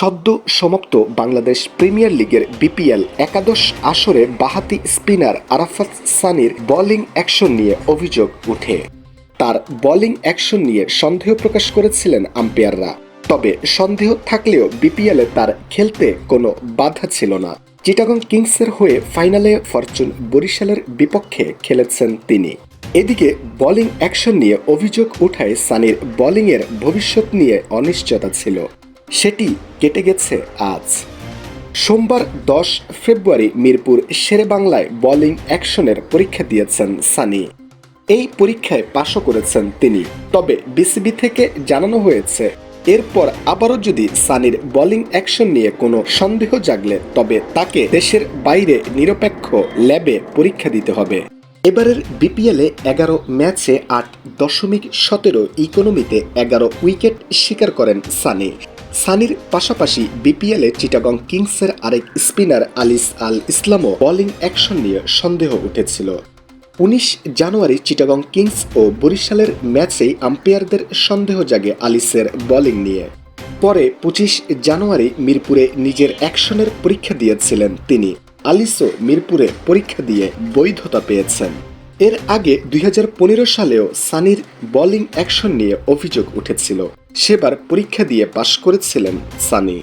সদ্য সমাপ্ত বাংলাদেশ প্রিমিয়ার লিগের বিপিএল একাদশ আসরে বাহাতি স্পিনার আরাফাত সানির বোলিং অ্যাকশন নিয়ে অভিযোগ উঠে তার বোলিং অ্যাকশন নিয়ে সন্দেহ প্রকাশ করেছিলেন আম্পায়াররা। তবে সন্দেহ থাকলেও বিপিএলে তার খেলতে কোনো বাধা ছিল না। চিটাগং কিংসের হয়ে ফাইনালে ফরচুন বরিশালের বিপক্ষে খেলেছেন তিনি। এদিকে বোলিং অ্যাকশন নিয়ে অভিযোগ উঠায় সানির বোলিংয়ের ভবিষ্যৎ নিয়ে অনিশ্চয়তা ছিল। সেটি কেটে গেছে আজ। সোমবার দশ ফেব্রুয়ারি মিরপুর শেরেবাংলায় বোলিং অ্যাকশনের পরীক্ষা দিয়েছেন সানি। এই পরীক্ষায় পাশও করেছেন তিনি। তবে বিসিবি থেকে জানানো হয়েছে, এরপর আবারও যদি সানির বোলিং অ্যাকশন নিয়ে কোনো সন্দেহ জাগলে তবে তাকে দেশের বাইরে নিরপেক্ষ ল্যাবে পরীক্ষা দিতে হবে। এবারের বিপিএলে এগারো ম্যাচে আট দশমিক সতেরো ইকোনমিতে এগারো উইকেট শিকার করেন সানি। সানির পাশাপাশি বিপিএলে চিটাগং কিংসের আরেক স্পিনার আলিস আল ইসলামও বোলিং অ্যাকশন নিয়ে সন্দেহ উঠেছিল। উনিশ জানুয়ারি চিটাগং কিংস ও বরিশালের ম্যাচেই আম্পায়ারদের সন্দেহ জাগে আলিসের বোলিং নিয়ে। পরে পঁচিশ জানুয়ারি মিরপুরে নিজের অ্যাকশনের পরীক্ষা দিয়েছিলেন তিনি। আলিসও মিরপুরে পরীক্ষা দিয়ে বৈধতা পেয়েছেন। এর আগে দুই হাজার পনেরো সালেও সানির বোলিং অ্যাকশন নিয়ে অভিযোগ উঠেছিল। সেবার পরীক্ষা দিয়ে পাশ করেছিলেন সানি।